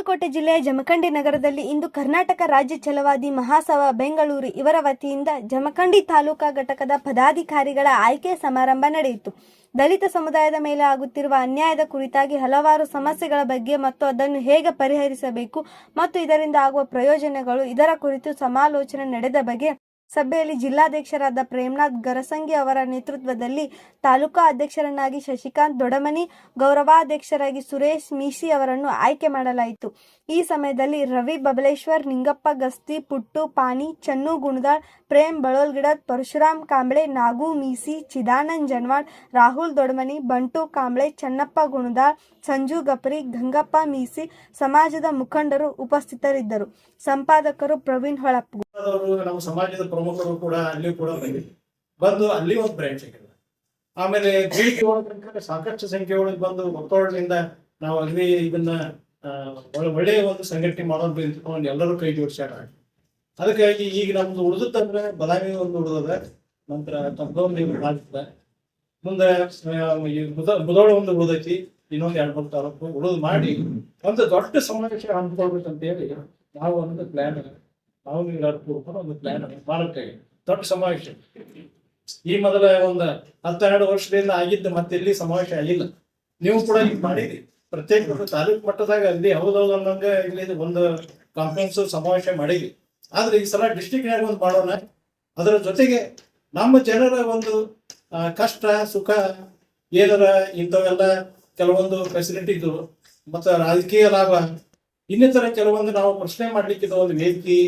ಬಾಗಲಕೋಟೆ ಜಿಲ್ಲೆಯ ಜಮಖಂಡಿ ನಗರದಲ್ಲಿ ಇಂದು ಕರ್ನಾಟಕ ರಾಜ್ಯ ಛಲವಾದಿ ಮಹಾಸಭಾ ಬೆಂಗಳೂರು ಇವರ ವತಿಯಿಂದ ಜಮಖಂಡಿ ತಾಲೂಕಾ ಘಟಕದ ಪದಾಧಿಕಾರಿಗಳ ಆಯ್ಕೆ ಸಮಾರಂಭ ನಡೆಯಿತು. ದಲಿತ ಸಮುದಾಯದ ಮೇಲೆ ಆಗುತ್ತಿರುವ ಅನ್ಯಾಯದ ಕುರಿತಾಗಿ ಹಲವಾರು ಸಮಸ್ಯೆಗಳ ಬಗ್ಗೆ ಮತ್ತು ಅದನ್ನು ಹೇಗೆ ಪರಿಹರಿಸಬೇಕು ಮತ್ತು ಇದರಿಂದ ಆಗುವ ಪ್ರಯೋಜನಗಳು ಇದರ ಕುರಿತು ಸಮಾಲೋಚನೆ ನಡೆದ ಬಗ್ಗೆ ಸಭೆಯಲ್ಲಿ ಜಿಲ್ಲಾಧ್ಯಕ್ಷರಾದ ಪ್ರೇಮನಾಥ್ ಗರಸಂಗಿ ಅವರ ನೇತೃತ್ವದಲ್ಲಿ ತಾಲೂಕಾ ಅಧ್ಯಕ್ಷರನ್ನಾಗಿ ಶಶಿಕಾಂತ್ ದೊಡಮನಿ, ಗೌರವಾಧ್ಯಕ್ಷರಾಗಿ ಸುರೇಶ್ ಮೀಸಿ ಅವರನ್ನು ಆಯ್ಕೆ ಮಾಡಲಾಯಿತು. ಈ ಸಮಯದಲ್ಲಿ ರವಿ ಬಬಲೇಶ್ವರ್, ನಿಂಗಪ್ಪ ಗಸ್ತಿ, ಪುಟ್ಟು ಪಾನಿ ಚನ್ನು ಗುಣದಾಳ್, ಪ್ರೇಮ್ ಬಳೋಲ್ಗಿಡದ್ ಪರಶುರಾಮ್ ಕಾಂಬ್ಳೆ, ನಾಗು ಮೀಸಿ ಚಿದಾನಂದ್ ಜನ್ವಾಳ್, ರಾಹುಲ್ ದೊಡಮನಿ, ಬಂಟು ಕಾಂಬ್ಳೆ, ಚನ್ನಪ್ಪ ಗುಣದಾಳ್, ಸಂಜು ಗಪರಿ, ಗಂಗಪ್ಪ ಮೀಸಿ ಸಮಾಜದ ಮುಖಂಡರು ಉಪಸ್ಥಿತರಿದ್ದರು. ಸಂಪಾದಕರು ಪ್ರವೀಣ್ ಹೊಳಪ್ ಅವರು ನಮ್ಮ ಸಮಾಜದ ಪ್ರಮುಖರು ಕೂಡ ಅಲ್ಲಿ ಕೂಡ ಬಂದಿದೆ ಬಂದು ಅಲ್ಲಿ ಒಂದು ಬ್ರಾಂಚ್ ಆಗಿದೆ ಆಮೇಲೆ ಸಾಕಷ್ಟು ಸಂಖ್ಯೆ ಒಳಗೆ ಬಂದು ಒತ್ತಡದಿಂದ ನಾವು ಅಲ್ಲಿ ಇದನ್ನ ಒಳ್ಳೆಯ ಒಂದು ಸಂಘಟನೆ ಮಾಡೋದು ಎಲ್ಲರೂ ಕೈ ಜೋಡಿಸ್ಯಾರ ಅದಕ್ಕಾಗಿ ಈಗ ನಮ್ದು ಉಳಿದಂದ್ರೆ ಬದಾಮಿ ಒಂದು ಉಳಿದದ, ನಂತರ ತಪ್ಪದೊಂದು ಆಗ್ತದೆ ಮುಂದೆ ಬುಧೋಳ ಒಂದು ಉಳಿದೈತಿ, ಇನ್ನೊಂದು ಎರಡು ಮೂರು ತಾಲೂಕು ಉಳಿದು ಮಾಡಿ ಒಂದು ದೊಡ್ಡ ಸಮಾವೇಶ ಹಮ್ಮಿಕೊಳ್ಬೇಕಂತ ಹೇಳಿ ನಾವು ಒಂದು ಪ್ಲಾನ್ ಎಲ್ಲರೂ ಕೂಡ್ಕೊಂಡು ಒಂದು ಪ್ಲಾನ್ ಮಾಡಕ್ಕೆ ದೊಡ್ಡ ಸಮಾವೇಶ. ಈ ಮೊದಲ ಒಂದು ಹತ್ತೆರಡು ವರ್ಷದಿಂದ ಆಗಿದ್ದು ಮತ್ತೆ ಇಲ್ಲಿ ಸಮಾವೇಶ ಆಗಿಲ್ಲ. ನೀವು ಕೂಡ ಇಲ್ಲಿ ಮಾಡಿದ್ರಿ ಪ್ರತ್ಯೇಕ ತಾಲೂಕು ಮಟ್ಟದಾಗ ಅಲ್ಲಿ ಹೌದೌದು ಅನ್ನಂಗ ಇಲ್ಲಿ ಒಂದು ಕಾನ್ಫರೆನ್ಸ್ ಸಮಾವೇಶ ಮಾಡಿದ್ವಿ. ಆದ್ರೆ ಈ ಸಲ ಡಿಸ್ಟಿಕ್ನಾಗ ಒಂದು ಮಾಡೋಣ? ಅದರ ಜೊತೆಗೆ ನಮ್ಮ ಜನರ ಒಂದು ಕಷ್ಟ, ಸುಖ, ಏನಾರ ಇಂಥವೆಲ್ಲ ಕೆಲವೊಂದು ಫೆಸಿಲಿಟಿ ಇದು ಮತ್ತು ರಾಜಕೀಯ ಲಾಭ, ಇನ್ನಿತರ ಕೆಲವೊಂದು ನಾವು ಪ್ರಶ್ನೆ ಮಾಡ್ಲಿಕ್ಕೆ ಇದು ಒಂದು ವೇದಿಕೆ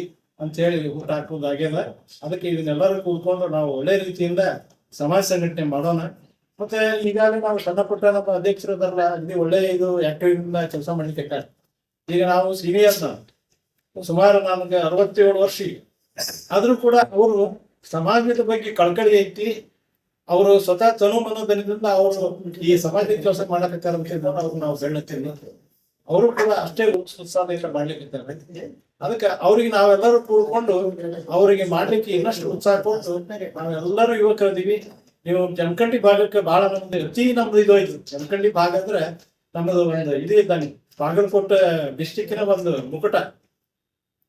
ಅಂತ ಹೇಳಿ ಊಟ ಹಾಕೋದಾಗ್ಯದ ಅದಕ್ಕೆ ಇದನ್ನೆಲ್ಲರೂ ಕೂತ್ಕೊಂಡು ನಾವು ಒಳ್ಳೆ ರೀತಿಯಿಂದ ಸಮಾಜ ಸಂಘಟನೆ ಮಾಡೋಣ. ಮತ್ತೆ ಈಗಾಗಲೇ ನಾವು ಸಣ್ಣ ಪುಟ್ಟ ನಮ್ಮ ಅಧ್ಯಕ್ಷರದಲ್ಲ ಅಗದಿ ಒಳ್ಳೆ ಇದು ಆಕ್ಟಿವಿಟಿಯಿಂದ ಕೆಲಸ ಮಾಡ್ಲಿಕ್ಕೆ. ಈಗ ನಾವು ಸೀನಿಯರ್ ಸುಮಾರು ನಮ್ಗೆ ಅರವತ್ತೇಳು ವರ್ಷ ಆದರೂ ಕೂಡ ಅವರು ಸಮಾಜದ ಬಗ್ಗೆ ಕಳ್ಕಳಿ ಐತಿ. ಅವರು ಸ್ವತಃ ತನು ಮನೋಧನದಿಂದ ಅವರು ಈ ಸಮಾಜದ ಕೆಲಸ ಅಂತ ಅವ್ರು ನಾವು ಬೆಳ್ಳತ್ತೀವಿ ಅವರು ಕೂಡ ಅಷ್ಟೇ ಉತ್ಸಾಹದಿಂದ ಮಾಡ್ಲಿಕ್ಕೆ ಅದಕ್ಕೆ ಅವ್ರಿಗೆ ನಾವೆಲ್ಲರೂ ಕೂಡ್ಕೊಂಡು ಅವರಿಗೆ ಮಾಡ್ಲಿಕ್ಕೆ ಇನ್ನಷ್ಟು ಉತ್ಸಾಹ ಕೊಟ್ಟು ನಾವೆಲ್ಲರೂ ಯುವಕರಿದ್ದೀವಿ. ನೀವು ಜಮಖಂಡಿ ಭಾಗಕ್ಕೆ ಬಹಳ ನಮ್ದು ಅತಿ ನಮ್ದು ಇದು ಐತಿ ಜಮಖಂಡಿ ಭಾಗ ಅಂದ್ರೆ ನಮ್ಮದು ಒಂದು ಇದು ಇದ್ದಂಗೆ ಬಾಗಲಕೋಟೆ ಡಿಸ್ಟಿಕ್ನ ಒಂದು ಮುಕುಟ.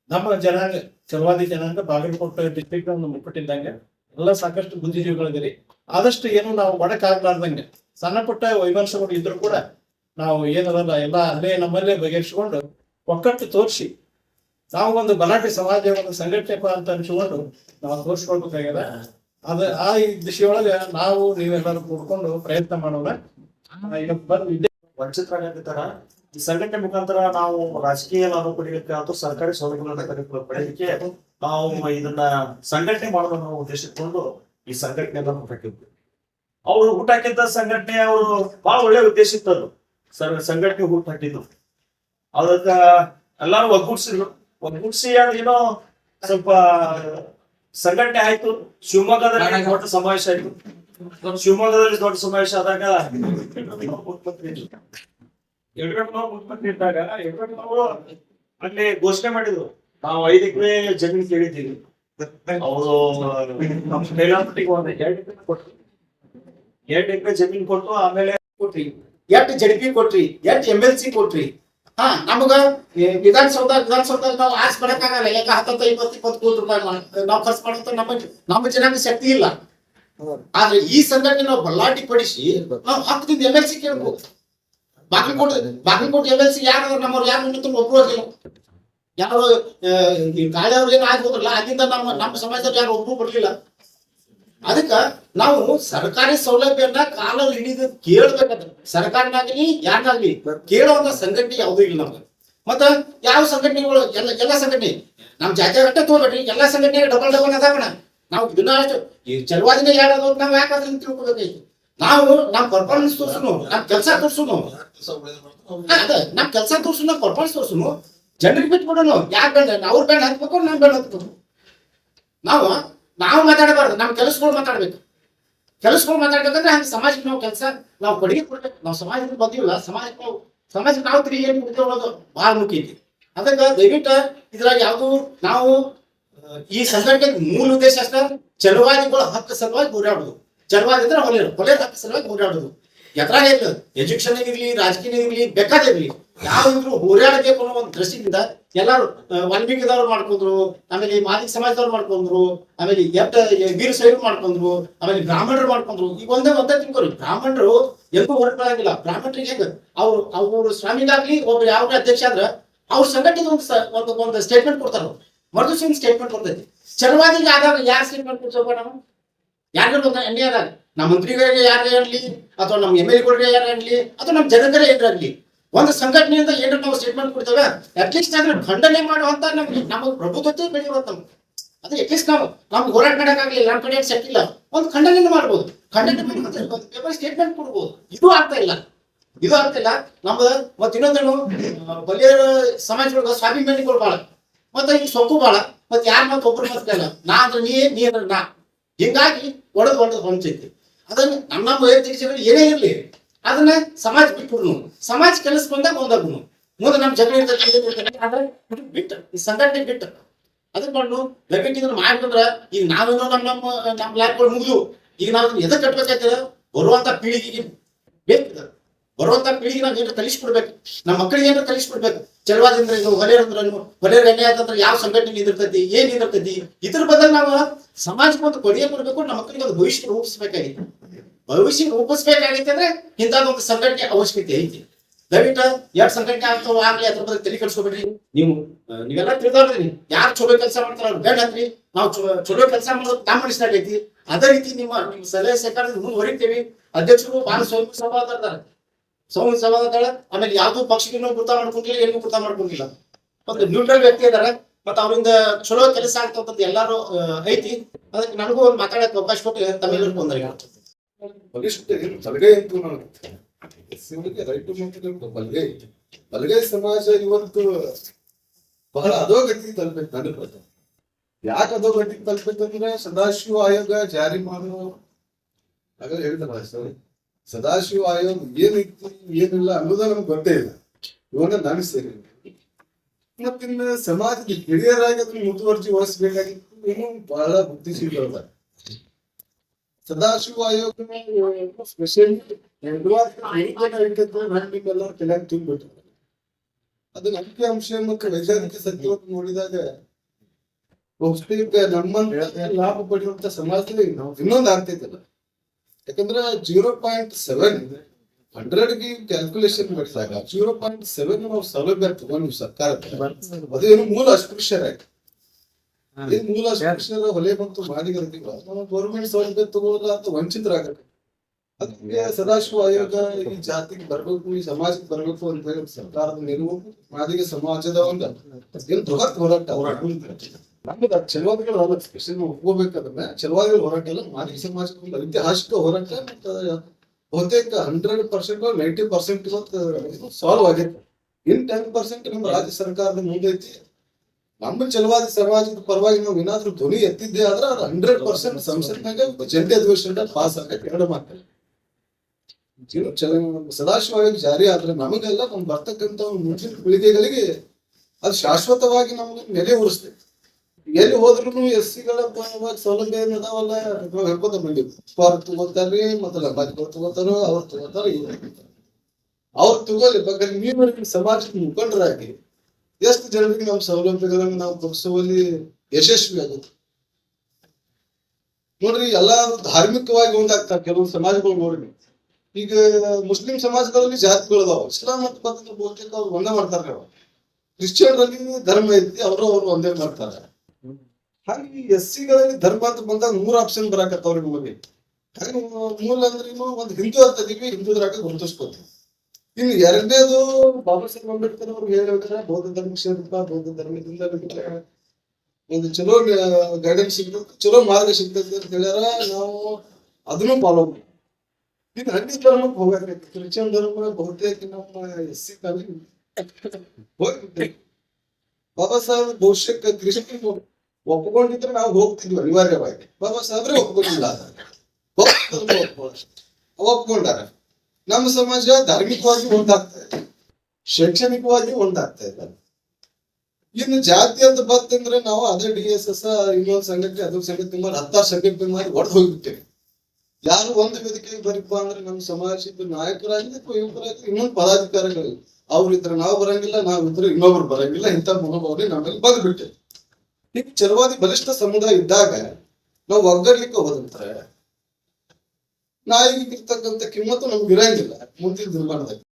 ನಮ್ಮ ಜನಾಂಗ ಚಲವಾದಿ ಜನಾಂಗ ಬಾಗಲಕೋಟೆ ಡಿಸ್ಟಿಕ್ ಒಂದು ಮುಕುಟ ಇದ್ದಂಗೆ ಎಲ್ಲ ಸಾಕಷ್ಟು ಬುದ್ಧಿಜೀವಿಗಳಿದ್ದೀರಿ ಆದಷ್ಟು ಏನು ನಾವು ಒಡಕಾಗ್ಲಾರ್ದಂಗೆ. ಸಣ್ಣ ಪುಟ್ಟ ವೈಮನಸ್ಸುಗಳು ಇದ್ರು ಕೂಡ ನಾವು ಏನದಲ್ಲ ಎಲ್ಲ ಅಲ್ಲೇ ನಮ್ಮಲ್ಲೇ ಬಗೆಹರಿಸಿಕೊಂಡು ಒಕ್ಕಟ್ಟು ತೋರಿಸಿ ನಾವು ಒಂದು ಸಮಾಜ, ಒಂದು ಸಂಘಟನೆ ಅಂತ ಅನ್ಸಿಕೊಂಡು ನಾವು ತೋರಿಸ್ಕೊಳ್ಬೇಕಾಗ್ಯದ ಅದ ಆ ದಿಶೆಯೊಳಗೆ ನಾವು ನೀವೆಲ್ಲರೂ ಕೂಡ್ಕೊಂಡು ಪ್ರಯತ್ನ ಮಾಡೋಣ. ವಿದ್ಯೆ ಈ ಸಂಘಟನೆ ಮುಖಾಂತರ ನಾವು ರಾಜಕೀಯ ಲಾಭ ಪಡೆಯಲಿಕ್ಕೆ ಅಥವಾ ಸರ್ಕಾರಿ ಸೌಲಭ್ಯಗಳನ್ನ ಪಡೆ- ಪಡೆಯಲಿಕ್ಕೆ ನಾವು ಇದನ್ನ ಸಂಘಟನೆ ಮಾಡೋದನ್ನ ಉದ್ದೇಶಿಸಿಕೊಂಡು ಈ ಸಂಘಟನೆ ಹುಟ್ಟಾಕಿದ್ವಿ ಅವರು ಹುಟ್ಟಾಕಿದ್ದ ಸಂಘಟನೆ ಅವರು ಬಹಳ ಒಳ್ಳೆ ಉದ್ದೇಶ ಇತ್ತದು ಸರ್, ಸಂಘಟನೆ ಹುಟ್ಟು ಹಾಕಿದ್ದು. ಅದಕ್ಕ ಎಲ್ಲಾರು ಒಗ್ಗೂಡ್ಸಿದ್ರು. ಅದು ಏನೋ ಸ್ವಲ್ಪ ಸಂಘಟನೆ ಆಯ್ತು. ಶಿವಮೊಗ್ಗದಲ್ಲಿ ದೊಡ್ಡ ಸಮಾವೇಶ ಆಯ್ತು. ಶಿವಮೊಗ್ಗದಲ್ಲಿ ದೊಡ್ಡ ಸಮಾವೇಶ ಆದಾಗ. ಯಡಿಯೂರಪ್ಪನವ್ರು ಮುಖ್ಯಮಂತ್ರಿ ಇದ್ದಾಗ ಯಡಿಯೂರಪ್ಪನವರು ಅಲ್ಲಿ ಘೋಷಣೆ ಮಾಡಿದ್ರು. ನಾವು ಐದು ಎಕರೆ ಜಮೀನು ಕೇಳಿದ್ದೀವಿ. ಅವರು ನಮ್ಮ ಮೇಲಾಪಟ್ಟಿಗೆ ಒಂದು ಎರಡು ಎಕರೆ ಕೊಟ್ರು. ಎರಡು ಎಕರೆ ಜಮೀನು ಕೊಟ್ಟು ಆಮೇಲೆ ಕೊಟ್ರಿ. ಎಷ್ಟು ಜಡ್ಪಿ ಕೊಟ್ರಿ ಎಷ್ಟು ಎಂ ಎಲ್ ಸಿ ಕೊಟ್ರಿ. ಹಾ, ನಮಗ ವಿಧಾನಸೌಧ ವಿಧಾನಸೌಧ ನಾವು ಆಸ್ ಬರಕ್ಕಾಗಲ್ಲ. ಯಾಕ ಹತ್ತತ್ತು ಇಪ್ಪತ್ತು ಇಪ್ಪತ್ತು ಕೋಟಿ ರೂಪಾಯಿ ನಾವು ಖರ್ಚು ಮಾಡತ್ತ ನಮ್ಮ ನಮ್ಮ ಜನಾಂಗ ಶಕ್ತಿ ಇಲ್ಲ. ಆದ್ರೆ ಈ ಸಂದರ್ಭ ನಾವು ಬಲ್ಲಾಟಿ ಪಡಿಸಿ ನಾವು ಹತ್ತದಿಂದ ಎಂ ಎಲ್ ಸಿ ಕೇಳ್ಬೋದು. Bagalkot Bagalkot M L C ಯಾರು ನಮ್ಮವ್ರು ಯಾರು ತುಂಬ ಒಬ್ರು ಆಗಿಲ್ಲ. ಯಾರು ಗಾಳಿ ಅವ್ರಿಗೆ ಆಗ್ಬೋದಲ್ಲ? ಅಲ್ಲಿಂದ ನಮ್ಮ ನಮ್ಮ ಸಮಾಜದಲ್ಲಿ ಯಾರು ಒಬ್ರು ಬರ್ಲಿಲ್ಲ. ಅದಕ್ಕ ನಾವು ಸರ್ಕಾರಿ ಸೌಲಭ್ಯನ ಕಾಲ ಹಿಡಿದು ಕೇಳ್ಬೇಕಂದ್ರೆ, ಸರ್ಕಾರನಾಗ್ಲಿ ಯಾರನ್ನಾಗ್ಲಿ ಕೇಳುವಂತ ಸಂಘಟನೆ ಯಾವುದೂ ಇಲ್ಲ ನಮ್ಗೆ ಮತ್ತ ಯಾವ ಸಂಘಟನೆಗಳು? ಎಲ್ಲ ಎಲ್ಲ ಸಂಘಟನೆ. ನಮ್ ಜಾತಿ ಎಲ್ಲಾ ಸಂಘಟನೆ ಡಬಲ್ ಡಬಲ್ ಅದಾವಣ ನಾವು ದಿನ ಅಷ್ಟು ಈ ಚಲವಾದಿನ ಯಾರು ನಾವು ಯಾಕೆ ಅಂತ ತಿಳ್ಕೊಬೇಕಾಯ್ತು? ನಾವು ನಮ್ ಪರ್ಫಾರ್ಮೆನ್ಸ್ ತೋರ್ಸುನು, ನಮ್ ಕೆಲಸ ತೋರ್ಸುನು. ಅದ, ನಮ್ ಕೆಲಸ ತೋರ್ಸುನು ಪರ್ಫಾರ್ಮೆನ್ಸ್ ತೋರ್ಸುನು. ಜನರಿಗೆ ಬಿಟ್ಬಿಡೋನು. ಯಾಕೆ ಬೇಡ ಅವ್ರ ಬೇಡ ಹತ್ಬೇಕು ನಾವ್ ಬೇಡ ಹತ್ಬೇಕು ನಾವು ನಾವು ಮಾತಾಡಬಾರ್ದು, ನಮ್ಮ ಕೆಲಸಗಳು ಮಾತಾಡ್ಬೇಕು. ಕೆಲಸಗಳು ಮಾತಾಡ್ಬೇಕಂದ್ರೆ ಹಂಗೆ ಸಮಾಜಕ್ಕೆ ನಾವು ಕೆಲಸ, ನಾವು ಕೊಡುಗೆ ಕೊಡ್ಬೇಕು. ನಾವು ಸಮಾಜ ಬಂದಿಲ್ಲ ಸಮಾಜಕ್ಕೆ ನಾವು ಸಮಾಜಕ್ಕೆ ನಾವು ತಿರುಗಿ ಏನು ಅನ್ನೋದು ಬಹಳ ಮುಖ್ಯ ಇದೆ. ಅದಕ್ಕೆ ದಯವಿಟ್ಟು ಇದ್ರಾಗ ಯಾವುದು, ನಾವು ಈ ಸಂಘಟನೆ ಮೂಲ ಉದ್ದೇಶ ಅಷ್ಟ ಚಲುವಾದಿಗಳ ಹಕ್ಕು ಸಲುವಾಗಿ ಹೋರಾಡೋದು. ಚಲುವಾದಿ ಅಂದ್ರೆ ಹೊಲೆ ಹೊಲೆ ಹಕ್ಕ ಸಲುವಾಗಿ ಹೋರಾಡೋದು. ಎದ್ರಾಗ ಎಜುಕೇಶನ್ ಇರ್ಲಿ ರಾಜಕೀಯ ಇರ್ಲಿ. ಬೇಕಾದಿರ್ಲಿ ಯಾವ್ದು ಹೋರಾಡಬೇಕು ಅನ್ನೋ ಒಂದು ದೃಷ್ಟಿಯಿಂದ ಎಲ್ಲಾರು ವಾಲ್ಮೀಕಿದವ್ರು ಮಾಡ್ಕೊಂಡ್ರು, ಆಮೇಲೆ ಈ ಮಾದಿಗ ಸಮಾಜದವ್ರು ಮಾಡ್ಕೊಂಡ್ರು, ಆಮೇಲೆ ಎತ್ತ ವೀರ ಸೈರು ಮಾಡ್ಕೊಂಡ್ರು, ಆಮೇಲೆ ಬ್ರಾಹ್ಮಣರು ಮಾಡ್ಕೊಂಡ್ರು, ಈಗ ಒಂದೇ ಒಂದೇ ತಿಳ್ಕೊರಿ ಬ್ರಾಹ್ಮಣರು ಎಲ್ಲೂ ಹೊರಟಾಗಿಲ್ಲ ಬ್ರಾಹ್ಮಣರಿಗೆ ಹೆಂಗ ಅವ್ರು, ಅವ್ರ ಸ್ವಾಮಿಗಾಗ್ಲಿ ಒಬ್ರು ಯಾವ ಅಧ್ಯಕ್ಷ ಆದ್ರ ಅವ್ರ ಸಂಘಟಿತ ಒಂದು ಒಂದು ಸ್ಟೇಟ್ಮೆಂಟ್ ಕೊಡ್ತಾರ ಮರ್ದು ಸಿಂಗ್ ಸ್ಟೇಟ್ಮೆಂಟ್ ಕೊಡ್ತೈತಿ ಚರವಾದಿಗೆ ಆದಾಗ ಯಾರು ಸ್ಟೇಟ್ಮೆಂಟ್ ಕೊಡ್ಸೋಕ ನಾವು? ಯಾರು ಎಣ್ಣೆ ಆದಾಗ. ನಮ್ಮ ಮಂತ್ರಿಗಳಿಗೆ ಯಾರೇ ಇರಲಿ, ಅಥವಾ ನಮ್ಮ ಎಂ ಎಲ್ ಎಗಳಿಗೆ ಯಾರೇ ಇರಲಿ, ಅಥವಾ ನಮ್ಮ ಜನಗರೇ ಏನಾರಲಿ ಒಂದು ಸಂಘಟನೆಯಿಂದ ಏನಾರ ನಾವು ಸ್ಟೇಟ್ಮೆಂಟ್ ಕೊಡ್ತೇವೆ ಅಟ್ಲೀಸ್ಟ್ ಅದ್ರ ಖಂಡನೆ ಮಾಡುವಂತ ನಮ್ಗೆ, ನಮ್ಮ ಪ್ರಭುತ್ವತೆ ಬೆಳೆಯುವಂತ ನಮ್ಗೆ ಅದೇ ಅಟ್ಲೀಸ್ಟ್ ನಾವು ನಮ್ಗೆ ಹೋರಾಟ ಮಾಡೋಕ್ಕಾಗಲಿಲ್ಲ, ನಮ್ಮ ಕಡೆ ಸೆಟ್ ಇಲ್ಲ ಒಂದು ಖಂಡನೆ ಮಾಡ್ಬೋದು. ಖಂಡನೆ ಪೇಪರ್ ಸ್ಟೇಟ್ಮೆಂಟ್ ಕೊಡ್ಬೋದು. ಇದು ಆಗ್ತಾ ಇಲ್ಲ. ಇದು ಆಗ್ತಾ ಇಲ್ಲ. ನಮ್ದು ಮತ್ತೆ ಇನ್ನೊಂದೇನು ಬಲಿಯರ ಬಲಿಯ ಸಮಾಜದೊಳಗ ಸ್ವಾಭಿಮಾನಿಗಳು ಬಾಳ. ಮತ್ತೆ ಈ ಸೊಕ್ಕು ಬಾಳ. ಮತ್ತೆ ಯಾರು ಮತ್ತೆ ಒಬ್ರು ಮಾತಾಡಲ್ಲ ನಾ ಅಂದ್ರೆ ನೀ ನೀ ಅಂದ್ರೆ ನಾ. ಹಿಂಗಾಗಿ ಒಡೆದು ಒಡೆದು ಹೊಂಚೈತಿ ಅದನ್ನ ನಮ್ಮ ಏನೇ ಇರಲಿ ಅದನ್ನ ಸಮಾಜ ಬಿಟ್ಬಿಡ್ನು ಸಮಾಜ ಕೆಲಸ ಬಂದಾಗ ಒಂದಾಗ್ನು. ಮುಂದೆ ನಮ್ಮ ಜಗಳ ಬಿಟ್ಟು, ಈ ಸಂಘಟನೆ ಬಿಟ್ಟು. ಅದಕ್ಕೆ ಲಗಟ್ಟಿದ್ರು ಮಾಡಿದ್ರ ಈಗ ನಾವೇನೋ ನಮ್ಮ ನಮ್ಮ ನಮ್ಮ ಲ್ಯಾಬ್ಗಳು ಮುಗಿದು ಈಗ ನಾವು ಎದಕ್ಕೆ ಕಟ್ಬೇಕಾಯ್ತದ? ಬರುವಂತ ಪೀಳಿಗೆಗೆ ಬೇಕು ಬರುವಂತ ಪೀಳಿಗೆ ನಾವು ಏನಾರು ಕಲಿಸ್ಬಿಡ್ಬೇಕು ನಮ್ಮ ಮಕ್ಕಳಿಗೆ ಏನಾರು ಕಲಿಸ್ಬಿಡ್ಬೇಕು ಚಲವಾದಿಂದ ಇದು ಹೊಲೆಯರ್ ಅಂದ್ರೆ ಹೊಲೆಯರ್ ಎಣ್ಣೆ ಆತಂದ್ರೆ ಯಾವ ಸಂಘಟನೆ ಇದಿರ್ತೈತಿ, ಏನ್ ಇದಿರ್ತೈತಿ? ಇದ್ರ ಬದಲು ನಾವು ಸಮಾಜಕ್ಕೆ ಒಂದು ಕೊಡುಗೆ ಕೊಡ್ಬೇಕು, ನಮ್ಮ ಮಕ್ಕಳಿಗೆ ಒಂದು ಭವಿಷ್ಯ ರೂಪಿಸ್ಬೇಕಾಗಿತ್ತು ಭವಿಷ್ಯ ರೂಪಿಸ್ಬೇಕಾಗೈತೆ ಅಂದ್ರೆ ಇಂಥದ್ದೊಂದು ಸಂಘಟನೆ ಅವಶ್ಯಕತೆ ಐತಿ. ದಯವಿಟ್ಟು ಎರಡ್ ಸಂಘಟನೆ ಆಗ್ತಾವ ಆಗ್ಲಿ ಅದ್ರ ಬಗ್ಗೆ ತಲೆ ಕೆಡಿಸ್ಕೊಬೇಡ್ರಿ. ನೀವು ನೀವೆಲ್ಲ ತಿಳಿದವ್ರಿ ಯಾರು ಚಲೋ ಕೆಲಸ ಮಾಡ್ತಾರ ಅವ್ರು ಬೇಡ ಅಂತ್ರಿ ನಾವು ಚಲೋ ಕೆಲಸ ಮಾಡೋದು ತಮ್ಮ ಮನಸ್ಸಿನಾಗೈತಿ ಅದೇ ರೀತಿ ನಿಮ್ಮ ನಿಮ್ಮ ಸಲಹೆ ಸಹಕಾರದಿಂದ ಮುಂದೆ ಹೊರಿತೀವಿ ಅಧ್ಯಕ್ಷರು ಬಹಳ ಸ್ವಯಂ ಸಭಾದಾರ ಸ್ವಯಂ ಸಭಾದಾರ ಆಮೇಲೆ ಯಾವ್ದು ಪಕ್ಷಕ್ಕೆ ಗುರುತ ಮಾಡ್ಕೊಂಡಿಲ್ಲ, ಏನು ಗುರುತ ಮಾಡ್ಕೊಂಡಿಲ್ಲ. ಮತ್ತೆ ನ್ಯೂಟ್ರಲ್ ವ್ಯಕ್ತಿ ಇದಾರೆ, ಮತ್ತ ಅವರಿಂದ ಚಲೋ ಕೆಲಸ ಆಗ್ತಕ್ಕಂಥ ಎಲ್ಲಾರು ಐತಿ. ಅದಕ್ಕೆ ನನಗೂ ಒಂದು ಮಾತಾಡಕ್ಕೆ ಅವಕಾಶ ಕೊಟ್ಟು ತಮ್ಮೆಲ್ಲರಿಗೂ ತೊಂದರೆ ಬಲಿಷ್ಠ ಏನು ಬಲಗೈ ಅಂತ ಶಿವನಿಗೆ ರೈಟ್ ಅಂತ ಬಲಗೈ ಬಲಗೈ ಸಮಾಜ ಇವತ್ತು ಬಹಳ ಅಧೋಗತಿ ತಲುಪೈತೆ ನನ್ನ ಪ್ರಕಾರ. ಯಾಕೆ ಅಧೋಗತಿಗೆ ತಲುಪೈತಂದ್ರೆ ಸದಾಶಿವ ಆಯೋಗ ಜಾರಿ ಮಾಡುವ ಹಾಗಾದ್ರೆ ಹೇಳ್ತಾರ ಸರ್, ಸದಾಶಿವ ಆಯೋಗ ಏನಿತ್ತು ಏನಿಲ್ಲ ಅನ್ನೋದ ನಮ್ಗೆ ಗೊತ್ತೇ ಇಲ್ಲ. ಇವಾಗ ನಾನು ಸೇರಿ ಮತ್ತಿನ್ನ ಸಮಾಜದ ಹಿರಿಯರಾಗಿ ಅದನ್ನ ಮುತುವರ್ಜಿ ವಹಿಸ್ಬೇಕಾಗಿತ್ತು. ಬಹಳ ಬುದ್ಧಿಶೀಲ ಸದಾಶಿವ ಆಯೋಗ ಸ್ಪೆಷಲ್ ನಿಮ್ಗೆಲ್ಲ ತಲೆಯಾಗ ತುಂಬಿಟ್ಟು ಅದನ್ನ ಅಂಕಿ ಅಂಶ ಮತ್ತು ವೈಚಾರಿಕ ಸತ್ಯವನ್ನು ನೋಡಿದಾಗ ಬಹುತೇಕ ನಮ್ಮಂತ ಲಾಭ ಪಡೆಯುವಂತ ಸಮಾಜದಲ್ಲಿ ಇನ್ನೊಂದು ಆಗ್ತೈತಲ್ಲ. ಯಾಕಂದ್ರೆ ಜೀರೋ ಪಾಯಿಂಟ್ ಸೆವೆನ್ ಹಂಡ್ರೆಡ್ಗೆ ಕ್ಯಾಲ್ಕುಲೇಷನ್ ಮಾಡಿದಾಗ ಜೀರೋ ಪಾಯಿಂಟ್ ಸೆವೆನ್ ನಾವು ಸೌಲಭ್ಯ ತಗೊಂಡ್ವಿ ಸರ್ಕಾರ ಅದೇನು ಮೂಲ ಅಸ್ಪೃಶ್ಯರಾಗಿ ಏನ್ ಮೂಲ ಶಿಕ್ಷಣದ ಹೊಲೆ ಬಂತು ಮಾಡಿಗಿರ್ತೀವ ನಾವು ಗೌರ್ಮೆಂಟ್ ಸೌಲಭ್ಯ ತಗೋಲ್ಲ ಅಂತ ವಂಚಿತರಾಗತ್ತೆ ಅದಕ್ಕೆ ಸದಾಶಿವ ಆಯೋಗ ಈ ಜಾತಿಗೆ ಬರ್ಬೇಕು ಈ ಸಮಾಜಕ್ಕೆ ಬರ್ಬೇಕು ಅಂತ ಹೇಳಿ ಸರ್ಕಾರದ ನಿಲುವು ಮಾದಿಗೆ ಸಮಾಜದ ಒಂದು ಏನು ಬೃಹತ್ ಹೋರಾಟ ನಮ್ದು ಚಲವಾದಿಗಳ ಹೋರಾಟ ಸ್ಪೆಷಲ್ ಒಪ್ಕೋಬೇಕಂದ್ರೆ ಚಲವಾದಿಗಳ ಹೋರಾಟ ಎಲ್ಲ ಮಾದಿಗ ಸಮಾಜದ ಒಂದು ಐತಿಹಾಸಿಕ ಹೋರಾಟ ಮತ್ತು ಬಹುತೇಕ ಹಂಡ್ರೆಡ್ ಪರ್ಸೆಂಟ್ ನೈಂಟಿ ಪರ್ಸೆಂಟ್ ಇವತ್ತು ಸಾಲ್ವ್ ಆಗೈತೆ ಇನ್ ಟೆನ್ ಪರ್ಸೆಂಟ್ ನಮ್ಮ ರಾಜ್ಯ ಸರ್ಕಾರದ ಮುಂದೈತಿ ನಮ್ಮ ಚಲವಾದ ಸಮಾಜದ ಪರವಾಗಿ ನಾವು ಏನಾದ್ರೂ ಧ್ವನಿ ಎತ್ತಿದ್ದೆ ಆದ್ರೆ ಅದು ಹಂಡ್ರೆಡ್ ಪರ್ಸೆಂಟ್ ಸಂಸತ್ನಾಗ ಜಂಟಿ ಅಧಿವೇಶನ ಪಾಸ್ ಆಗಕ್ಕೆ ಎರಡು ಮಾತ್ರ. ಜೀವನ ಚಲ ಸದಾಶಿವ ಜಾರಿ ಆದ್ರೆ ನಮಗೆಲ್ಲ ನಮ್ ಬರ್ತಕ್ಕಂತ ಮುಂಚಿನ ಪೀಳಿಗೆಗಳಿಗೆ ಅದು ಶಾಶ್ವತವಾಗಿ ನಮ್ಗೆ ನೆಲೆ ಉರಿಸ್ತೈತಿ ಎಲ್ಲಿ ಹೋದ್ರು ಎಸ್ ಸಿಗಳ ಸೌಲಭ್ಯ ಏನ್ ಅದಾವಲ್ಲ ಹೇಳ್ಕೊತ ಬಂದಿವಿ ಪಾರ್ಕ್ ತಗೋತಾರ್ರಿ ಮತ್ತೆ ಲಂಬಾಜಿಗಳು ತಗೋತಾರೋ, ಅವ್ರು ತಗೋತಾರ ಅವ್ರು ತಗೋಲಿ ಬಗ್ಗೆ ನೀವು ಸಮಾಜಕ್ಕೆ ಮುಖಂಡರಾಗಿ ಎಷ್ಟು ಜನರಿಗೆ ನಾವು ಸೌಲಭ್ಯಗಳನ್ನು ನಾವು ಕೊಡಿಸುವಲ್ಲಿ ಯಶಸ್ವಿ ಆಗುತ್ತೆ. ನೋಡ್ರಿ, ಎಲ್ಲ ಧಾರ್ಮಿಕವಾಗಿ ಒಂದಾಗ್ತಾರೆ ಕೆಲವು ಸಮಾಜಗಳು ನೋಡ್ರಿ. ಈಗ ಮುಸ್ಲಿಂ ಸಮಾಜಗಳಲ್ಲಿ ಜಾತಿಗಳು ಅದಾವ. ಇಸ್ಲಾಂ ಮತ್ತು ಪದ್ಧತಿ ಬಹುತೇಕ ಅವ್ರು ಒಂದೇ ಮಾಡ್ತಾರೆ ಕ್ರಿಶ್ಚಿಯನ್ ಕ್ರಿಶ್ಚಿಯನ್ರಲ್ಲಿ ಧರ್ಮ ಐತಿ, ಅವರು ಅವ್ರು ಒಂದೇ ಮಾಡ್ತಾರೆ. ಹಾಗೆ ಎಸ್ ಸಿಗಳಲ್ಲಿ ಧರ್ಮ ಅಂತ ಬಂದಾಗ ಮೂರ್ ಆಪ್ಷನ್ ಬರಾಕತ್ತವ್ರಿ ನಮಗೆ ಹಾಗೆ ಮೂಲ ಅಂದ್ರೆ ಏನು ಒಂದು ಹಿಂದೂ ಅಂತ ಇದೀವಿ, ಹಿಂದೂದ್ರಾಗ ಗುರುತಿಸ್ಕೊತೀವಿ. ಇನ್ನು ಎರಡನೇದು ಬಾಬಾ ಸಾಹೇಬ್ ಅಂಬೇಡ್ಕರ್ ಅವ್ರು ಹೇಳಿದ್ರೆ ಬೌದ್ಧ ಧರ್ಮ ಸೇರಿದ್ರ ಬೌದ್ಧ ಧರ್ಮದಿಂದ ಒಂದು ಚಲೋ ಗೈಡೆನ್ಸ್ ಸಿಗ್ತದೆ, ಚಲೋ ಮಾರ್ಗ ಸಿಗ್ತದೆ ಅಂತ ಹೇಳ್ಯಾರ, ನಾವು ಅದನ್ನು ಫಾಲೋ ಇದು ಹಳ್ಳಿ ಧರ್ಮಕ್ಕೆ ಹೋಗಬೇಕು ಕ್ರಿಶ್ಚಿಯನ್ ಧರ್ಮ ಬಹುತೇಕ ನಮ್ಮ ಎಸ್ ಸಿ ಕಾಲಿ ಹೋಗ್ಬಿಟ್ಟೆ ಬಾಬಾ ಸಾಹೇಬ್ ಬಹುಶಃ ಕ್ರಿಶ್ಚಿಯನ್ ಒಪ್ಕೊಂಡಿದ್ರೆ ನಾವು ಹೋಗ್ತಿದ್ವಿ ಅನಿವಾರ್ಯವಾಗಿ. ಬಾಬಾ ಸಾಹೇಬ್ರೆ ಒಪ್ಕೊಂಡಿಲ್ಲ. ಒಪ್ಕೊಂಡ್ರು. ನಮ್ಮ ಸಮಾಜ ಧಾರ್ಮಿಕವಾಗಿ ಒಂದಾಗ್ತಾ ಇದೆ ಶೈಕ್ಷಣಿಕವಾಗಿ ಒಂದಾಗ್ತಾ ಇದೆ ಇನ್ನು ಜಾತಿ ಅಂತ ಬಂತಂದ್ರೆ ನಾವು ಅದೇ ಡಿ ಎಸ್ ಎಸ್ ಇನ್ನೊಂದು ಸಂಘಕ್ಕೆ ಅದೊಂದು ಸಂಘಕ್ಕೆ ಮಾಡಿ ಹತ್ತಾರು ಸಂಘಕ್ಕೆ ಮಾಡಿ ಹೊಡೆದು ಹೋಗ್ಬಿಟ್ಟೇವೆ. ಯಾರು ಒಂದು ವೇದಿಕೆಗೆ ಬರಿಪ್ಪ ಅಂದ್ರೆ ನಮ್ಮ ಸಮಾಜದ ನಾಯಕರಾಗಲಿ ಅಥವಾ ಇನ್ನೊಂದು ಪದಾಧಿಕಾರಿಗಳು ಅವ್ರಿದ್ರೆ ನಾವು ಬರಂಗಿಲ್ಲ ನಾವಿದ್ರೆ ಇನ್ನೊಬ್ರು ಬರಂಗಿಲ್ಲ, ಇಂಥ ಮನೋಭಾವನೆ ನಮ್ಮಲ್ಲಿ ಬಂದ್ಬಿಟ್ಟೆ ಈಗ ಚಲವಾದಿ ಬಲಿಷ್ಠ ಸಮುದಾಯ ಇದ್ದಾಗ ನಾವು ಒಗ್ಗಡ್ಲಿಕ್ಕೆ ಹೋದಂದ್ರೆ ನಾಯಿಗಿರ್ತಕ್ಕಂಥ ಕಿಮ್ಮತ್ತು ನಮ್ಗೆ ಇರಂಗಿಲ್ಲ ಮುಂದಿನ ದಿನಮಾನದಲ್ಲಿ.